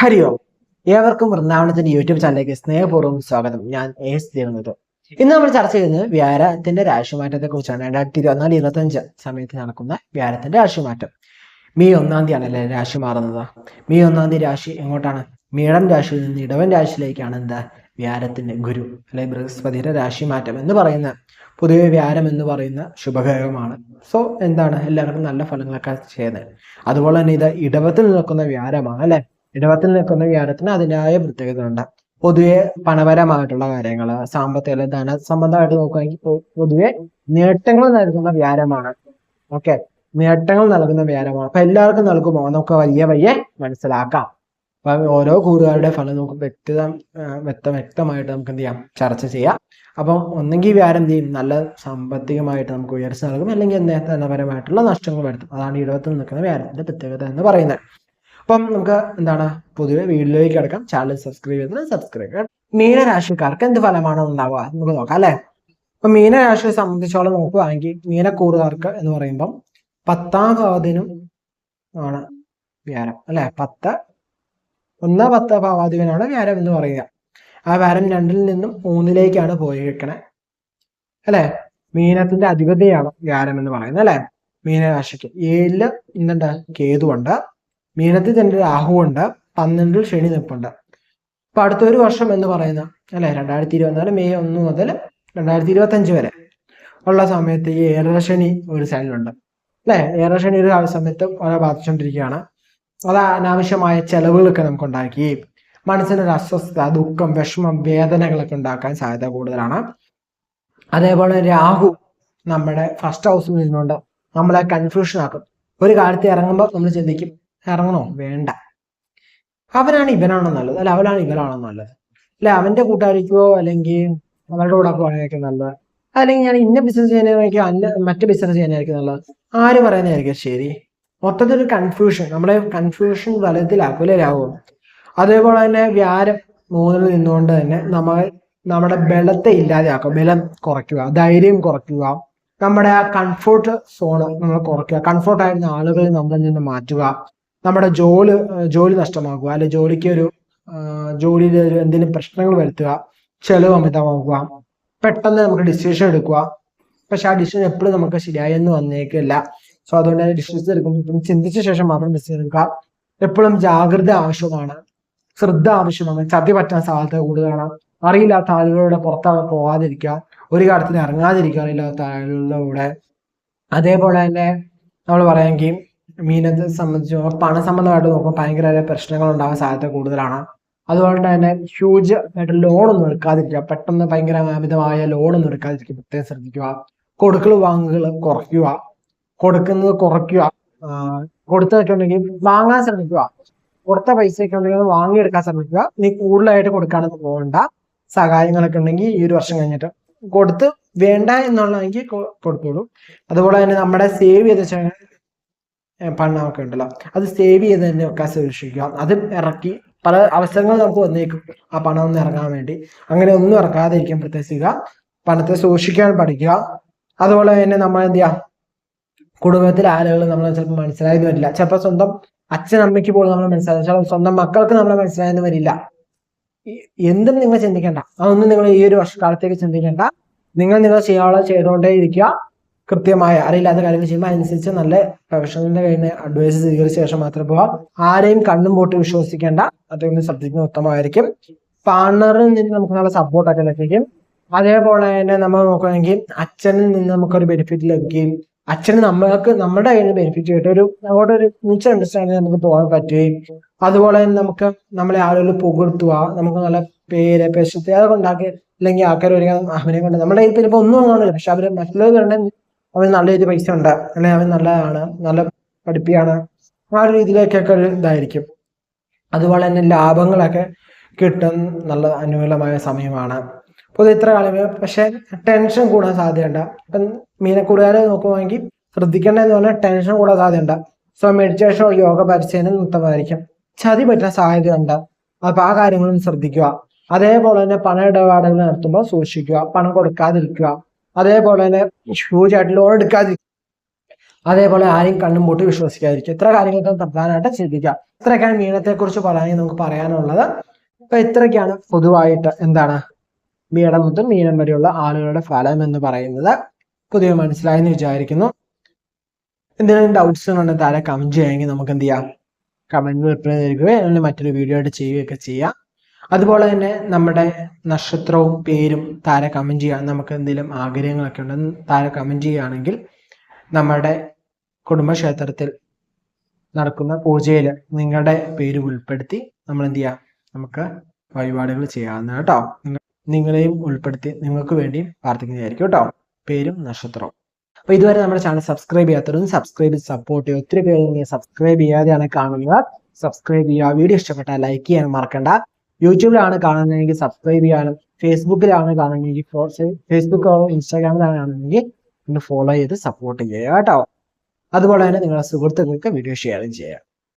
ഹരി ഓം ഏവർക്കും വൃന്ദാവനത്തിന്റെ യൂട്യൂബ് ചാനലിലേക്ക് സ്നേഹപൂർവം സ്വാഗതം. ഞാൻ എസ് ദേവനത് ഇന്ന് നമ്മൾ ചർച്ച ചെയ്യുന്നത് വ്യാരത്തിന്റെ രാശിമാറ്റത്തെ കുറിച്ചാണ് രണ്ടായിരത്തി ഇരുപത്തിനാല് ഇരുപത്തഞ്ച് സമയത്ത് നടക്കുന്ന വ്യാരത്തിന്റെ രാശിമാറ്റം. മെയ് ഒന്നാം തീയതി ആണല്ലേ രാശി മാറുന്നത്? മെയ് ഒന്നാം തീയതി രാശി എങ്ങോട്ടാണ്? മീടം രാശിയിൽ നിന്ന് ഇടവൻ രാശിയിലേക്കാണ് എന്താ? വ്യാരത്തിന്റെ ഗുരു അല്ലെ ബൃഹസ്പതിയുടെ രാശിമാറ്റം എന്ന് പറയുന്ന പൊതുവെ വ്യാരം എന്ന് പറയുന്ന ശുഭഗ്രഹമാണ്. സോ എന്താണ്? എല്ലാവർക്കും നല്ല ഫലങ്ങളൊക്കെ ചെയ്യുന്നത്. അതുപോലെ തന്നെ ഇത് ഇടവത്തിൽ നിൽക്കുന്ന വ്യാരമാണ് അല്ലെ? ഇടവത്തിൽ നിൽക്കുന്ന വ്യാപാരത്തിന് അതിന്റെതായ പ്രത്യേകത ഉണ്ട്. പൊതുവെ പണപരമായിട്ടുള്ള കാര്യങ്ങൾ സാമ്പത്തിക ധന സംബന്ധമായിട്ട് നോക്കുകയാണെങ്കിൽ പൊതുവെ നേട്ടങ്ങൾ നൽകുന്ന വ്യാരമാണ് ഓക്കെ നേട്ടങ്ങൾ നൽകുന്ന വ്യാരമാണ് അപ്പൊ എല്ലാവർക്കും നൽകുമോ? നമുക്ക് വലിയ വയ്യെ മനസ്സിലാക്കാം. അപ്പൊ ഓരോ കൂറുകാരുടെ ഫലം നമുക്ക് വ്യക്തിത വ്യക്ത വ്യക്തമായിട്ട് നമുക്ക് എന്ത് ചെയ്യാം? ചർച്ച ചെയ്യാം. അപ്പം ഒന്നെങ്കിൽ വ്യാരം എന്ത് ചെയ്യും? നല്ല സാമ്പത്തികമായിട്ട് നമുക്ക് ഉയർച്ച നൽകും. അല്ലെങ്കിൽ ധനപരമായിട്ടുള്ള നഷ്ടങ്ങൾ വരുത്തും. അതാണ് ഇടവത്തിൽ നിൽക്കുന്ന വ്യാരത്തിന്റെ പ്രത്യേകത എന്ന് പറയുന്നത്. അപ്പം നമുക്ക് എന്താണ് പൊതുവെ വീഡിയോയിലേക്ക് കിടക്കാം. ചാനൽ സബ്സ്ക്രൈബ് ചെയ്തത് സബ്സ്ക്രൈബ് മീനരാശിക്കാർക്ക് എന്ത് ഫലമാണ് ഉണ്ടാവുക നമുക്ക് നോക്കാം അല്ലെ? അപ്പൊ മീനരാശിയെ സംബന്ധിച്ചോളം നോക്കുകയാണെങ്കിൽ മീനക്കൂറുകാർക്ക് എന്ന് പറയുമ്പം പത്താം ഭാവത്തിനും ആണ് വ്യാരം അല്ലെ? പത്ത് ഒന്ന് പത്ത് ഭാവാധിപനാണ് വ്യാരം എന്ന് പറയുക. ആ വ്യാരം രണ്ടിൽ നിന്നും മൂന്നിലേക്കാണ് പോയിരിക്കണേ അല്ലെ? മീനത്തിന്റെ അധിപതിയാണ് വ്യാരം എന്ന് പറയുന്നത് അല്ലെ? മീനരാശിക്ക് ഏഴിൽ ഇന്നുണ്ട് കേതുണ്ട് മീനത്തിൽ തന്നെ രാഹുവുണ്ട് പന്ത്രണ്ടിൽ ശനി നിൽപ്പുണ്ട്. അപ്പൊ അടുത്ത ഒരു വർഷം എന്ന് പറയുന്ന അല്ലെ രണ്ടായിരത്തി ഇരുപത്തിനാല് മെയ് ഒന്ന് മുതൽ രണ്ടായിരത്തി ഇരുപത്തി അഞ്ച് വരെ ഉള്ള സമയത്ത് ഈ ഏറശനി ശനി ഒരു സൈഡിലുണ്ട്. അല്ലെ ഏറശനി ശനി ഒരു സമയത്ത് വളരെ ബാധിച്ചുകൊണ്ടിരിക്കുകയാണ്. അത് അനാവശ്യമായ ചെലവുകളൊക്കെ നമുക്ക് ഉണ്ടാക്കി മനസ്സിനൊരു അസ്വസ്ഥത ദുഃഖം വിഷമം വേദനകളൊക്കെ ഉണ്ടാക്കാൻ സാധ്യത കൂടുതലാണ്. അതേപോലെ രാഹു നമ്മുടെ ഫസ്റ്റ് ഹൗസിൽ നിന്നുകൊണ്ട് നമ്മളെ കൺഫ്യൂഷൻ ആക്കും. ഒരു കാര്യത്തിൽ ഇറങ്ങുമ്പോൾ നമ്മൾ ചിന്തിക്കും ഇറങ്ങണോ? വേണ്ട. അവനാണ് ഇവനാണോ നല്ലത്? അല്ല അവനാണ് ഇവനാണോ നല്ലത്? അല്ല അവന്റെ കൂട്ടുകാരിക്കോ അല്ലെങ്കിൽ അവരുടെ കൂടെ പോകാനായിരിക്കും നല്ലത്? അല്ലെങ്കിൽ ഞാൻ ഇന്ന ബിസിനസ് ചെയ്യാനായിരിക്കും അല്ല മറ്റു ബിസിനസ് ചെയ്യാനായിരിക്കും നല്ലത്? ആര് പറയുന്നതായിരിക്കും ശരി? മൊത്തത്തിൽ ഒരു കൺഫ്യൂഷൻ നമ്മുടെ കൺഫ്യൂഷൻ വലത്തിലാക്കൂലേ രാവും അതേപോലെ തന്നെ വ്യാരം മൂന്നിൽ നിന്നുകൊണ്ട് തന്നെ നമ്മൾ നമ്മുടെ ബലത്തെ ഇല്ലാതെയാക്കുക ബലം കുറയ്ക്കുക ധൈര്യം കുറയ്ക്കുക. നമ്മുടെ ആ കംഫോർട്ട് സോണ് നമ്മൾ കുറയ്ക്കുക. കംഫോർട്ട് ആയിരുന്ന ആളുകളെ നമ്മളിൽ നിന്ന് മാറ്റുക. നമ്മുടെ ജോലി ജോലി നഷ്ടമാക്കുക അല്ലെ ജോലിക്ക് ഒരു ജോലിയിൽ ഒരു എന്തെങ്കിലും പ്രശ്നങ്ങൾ വരുത്തുക ചെലവ് അമിതമാക്കുക പെട്ടെന്ന് നമുക്ക് ഡിസിഷൻ എടുക്കുക. പക്ഷെ ആ ഡിസിഷൻ എപ്പോഴും നമുക്ക് ശരിയായെന്ന് വന്നേക്കില്ല. സോ അതുകൊണ്ട് തന്നെ ഡിസിഷൻസ് എടുക്കുമ്പോൾ ചിന്തിച്ച ശേഷം മാത്രം ഡിസിഷൻ എടുക്കുക. എപ്പോഴും ജാഗ്രത ആവശ്യമാണ്. ശ്രദ്ധ ആവശ്യമാണ്. ചതി പറ്റാൻ സാധ്യത കൂടുതലാണ്. അറിയില്ലാത്ത ആളുകളുടെ പുറത്താണ് പോകാതിരിക്കുക ഒരു കാര്യത്തിന് ഇറങ്ങാതിരിക്കുക അറിയില്ലാത്ത ആളുകളുടെ അതേപോലെ തന്നെ നമ്മൾ പറയാമെങ്കിൽ മീനത്തെ സംബന്ധിച്ച് പണ സംബന്ധമായിട്ട് നോക്കുമ്പോൾ ഭയങ്കര പ്രശ്നങ്ങൾ ഉണ്ടാകാൻ സാധ്യത കൂടുതലാണ്. അതുപോലെ തന്നെ ഹ്യൂജ് ആയിട്ട് ലോൺ ഒന്നും എടുക്കാതിരിക്കുക. പെട്ടെന്ന് ഭയങ്കര അമിതമായ ലോൺ ഒന്നും എടുക്കാതിരിക്കുക. പ്രത്യേകം ശ്രദ്ധിക്കുക. കൊടുക്കൽ വാങ്ങുകൾ കുറയ്ക്കുക. കൊടുക്കുന്നത് കുറയ്ക്കുക. കൊടുത്തതൊക്കെ വാങ്ങാൻ ശ്രമിക്കുക. കൊടുത്ത പൈസയൊക്കെ ഉണ്ടെങ്കിൽ വാങ്ങിയെടുക്കാൻ ശ്രമിക്കുക. നീ കൂടുതലായിട്ട് കൊടുക്കാനൊന്നും പോകണ്ട. സഹായങ്ങളൊക്കെ ഉണ്ടെങ്കിൽ ഈ ഒരു വർഷം കഴിഞ്ഞിട്ട് കൊടുത്ത് വേണ്ട എന്നുള്ളതെങ്കിൽ കൊടുത്തോളൂ. അതുപോലെ തന്നെ നമ്മുടെ സേവ് ചെയ്ത് പണമൊക്കെ ഉണ്ടല്ലോ. അത് സേവ് ചെയ്ത് തന്നെ വെക്കാൻ സൂക്ഷിക്കുക. അത് ഇറക്കി. പല അവസരങ്ങൾ നമുക്ക് വന്നേക്കും ആ പണം ഒന്ന് ഇറങ്ങാൻ വേണ്ടി. അങ്ങനെ ഒന്നും ഇറക്കാതിരിക്കാൻ പ്രത്യേകിക്കുക പണത്തെ സൂക്ഷിക്കാൻ പഠിക്കുക. അതുപോലെ തന്നെ നമ്മൾ എന്ത് ചെയ്യാം? കുടുംബത്തിലെ ആളുകൾ നമ്മൾ ചിലപ്പോൾ മനസ്സിലായെന്ന് വരില്ല. ചിലപ്പോൾ സ്വന്തം അച്ഛൻ അമ്മയ്ക്ക് പോലും നമ്മൾ മനസ്സിലായി സ്വന്തം മക്കൾക്ക് നമ്മൾ മനസ്സിലായെന്ന് വരില്ല. എന്തും നിങ്ങൾ ചിന്തിക്കേണ്ട. അതൊന്നും നിങ്ങൾ ഈ ഒരു വർഷക്കാലത്തേക്ക് ചിന്തിക്കേണ്ട. നിങ്ങൾ നിങ്ങൾ ചെയ്യാനുള്ള ചെയ്തുകൊണ്ടേ ഇരിക്കുക കൃത്യമായ അറിയില്ലാത്ത കാര്യങ്ങൾ ചെയ്യുമ്പോൾ അതിനനുസരിച്ച് നല്ല പ്രൊഫഷണലിന്റെ കയ്യിൽ നിന്ന് അഡ്വൈസ് സ്വീകരിച്ച ശേഷം മാത്രം പോവാം. ആരെയും കണ്ണും പോട്ട് വിശ്വസിക്കേണ്ട. അദ്ദേഹം ശ്രദ്ധിക്കുന്നത് ഉത്തമമായിരിക്കും. പാർട്ണറിൽ നിന്ന് നമുക്ക് നല്ല സപ്പോർട്ടൊക്കെ ലഭിക്കും അതേപോലെ തന്നെ നമ്മൾ നോക്കുകയാണെങ്കിൽ അച്ഛനിൽ നിന്ന് നമുക്കൊരു ബെനിഫിറ്റ് ലഭിക്കുകയും അച്ഛന് നമ്മൾക്ക് നമ്മുടെ കയ്യിൽ ബെനിഫിറ്റ് കിട്ടും. ഒരു നമ്മുടെ ഒരു മ്യൂച്വൽ അണ്ടർസ്റ്റാൻഡിങ് നമുക്ക് പോകാൻ പറ്റുകയും അതുപോലെ തന്നെ നമുക്ക് നമ്മളെ ആളുകൾ പുകഴ്ത്തുക നമുക്ക് നല്ല പേര് പേശത്തെ അതൊക്കെ ഉണ്ടാക്കി അല്ലെങ്കിൽ ആൾക്കാർ ഒരിക്കലും അവനെ കൊണ്ട് നമ്മുടെ കയ്യിൽ ഒന്നും കാണില്ല പക്ഷെ അവർ മറ്റുള്ളവരുടെ അവൻ നല്ല രീതിയിൽ പൈസ ഉണ്ട് അല്ലെങ്കിൽ അവൻ നല്ലതാണ്. നല്ല പഠിപ്പിയാണ്. ആ ഒരു രീതിയിലേക്കൊക്കെ ഒരു ഇതായിരിക്കും. അതുപോലെ തന്നെ ലാഭങ്ങളൊക്കെ കിട്ടും. നല്ല അനുകൂലമായ സമയമാണ്. പൊതുവെ ഇത്ര കാലമേ പക്ഷെ ടെൻഷൻ കൂടാൻ സാധ്യതയുണ്ട്. ഇപ്പം മീനക്കൂടുകാരെ നോക്കുവാണെങ്കിൽ ശ്രദ്ധിക്കേണ്ടതെന്ന് പറഞ്ഞാൽ ടെൻഷൻ കൂടാൻ സാധ്യതയുണ്ട്. സോ മെഡിറ്റേഷൻ യോഗ പരിശീലനം ഉത്തമമായിരിക്കും ചതി പറ്റാൻ സാധ്യതയുണ്ട്. അപ്പം ആ കാര്യങ്ങളും ശ്രദ്ധിക്കുക. അതേപോലെ തന്നെ പണ ഇടപാടുകൾ നടത്തുമ്പോൾ സൂക്ഷിക്കുക. പണം കൊടുക്കാതിരിക്കുക. അതേപോലെ തന്നെ ഹ്യൂജ് ആയിട്ട് ലോൺ എടുക്കാതിരിക്കുക അതേപോലെ ആരെയും കണ്ണും പൂട്ടി വിശ്വസിക്കാതിരിക്കുക. ഇത്ര കാര്യങ്ങളൊക്കെ പ്രധാനമായിട്ട് ശ്രദ്ധിക്കുക ഇത്രയൊക്കെയാണ് മീനത്തെ കുറിച്ച് പറയാൻ നമുക്ക് പറയാനുള്ളത്. അപ്പൊ ഇത്രയൊക്കെയാണ് പൊതുവായിട്ട് എന്താണ്? മീനം മുതൽ മീനം വരെയുള്ള ആളുകളുടെ ഫലം എന്ന് പറയുന്നത്. മനസ്സിലായി എന്ന് വിചാരിക്കുന്നു. എന്തെങ്കിലും ഡൗട്ട്സ് ഉണ്ടെങ്കിൽ താഴെ കമന്റ് ചെയ്യാമെങ്കിൽ നമുക്ക് എന്ത് ചെയ്യാം? കമന്റ് റിപ്ലൈ നൽകുകയോ അല്ലെങ്കിൽ മറ്റൊരു വീഡിയോ ആയിട്ട് ചെയ്യുകയൊക്കെ ചെയ്യാം. അതുപോലെ തന്നെ നമ്മുടെ നക്ഷത്രവും പേരും താഴെ കമന്റ് ചെയ്യാൻ നമുക്ക് എന്തെങ്കിലും ആഗ്രഹങ്ങളൊക്കെ ഉണ്ടെന്ന് താഴെ കമന്റ് ചെയ്യുകയാണെങ്കിൽ നമ്മുടെ കുടുംബക്ഷേത്രത്തിൽ നടക്കുന്ന പൂജയിൽ നിങ്ങളുടെ പേര് ഉൾപ്പെടുത്തി നമ്മൾ എന്ത് ചെയ്യാം? നമുക്ക് വഴിപാടുകൾ ചെയ്യാവുന്ന കേട്ടോ. നിങ്ങളെയും ഉൾപ്പെടുത്തി നിങ്ങൾക്ക് വേണ്ടി പ്രാർത്ഥിക്കുന്നതായിരിക്കും കേട്ടോ. പേരും നക്ഷത്രവും. അപ്പൊ ഇതുവരെ നമ്മുടെ ചാനൽ സബ്സ്ക്രൈബ് ചെയ്യാത്തവരും സബ്സ്ക്രൈബ് സപ്പോർട്ട് ചെയ്യുക. ഒത്തിരി പേര് സബ്സ്ക്രൈബ് ചെയ്യാതെയാണ് കാണുന്നത്. സബ്സ്ക്രൈബ് ചെയ്യുക. വീഡിയോ ഇഷ്ടപ്പെട്ടാൽ ലൈക്ക് ചെയ്യാൻ മറക്കണ്ട. യൂട്യൂബിലാണ് കാണുന്നതെങ്കിൽ സബ്സ്ക്രൈബ് ചെയ്യാനും ഫേസ്ബുക്കിലാണ് കാണുന്നതെങ്കിൽ ഫേസ്ബുക്കോ ഇൻസ്റ്റാഗ്രാമിലാണ് കാണുന്നതെങ്കിൽ ഒന്ന് ഫോളോ ചെയ്ത് സപ്പോർട്ട് ചെയ്യുക കേട്ടോ. അതുപോലെ തന്നെ നിങ്ങളുടെ സുഹൃത്തുക്കൾക്ക് വീഡിയോ ഷെയറും ചെയ്യുക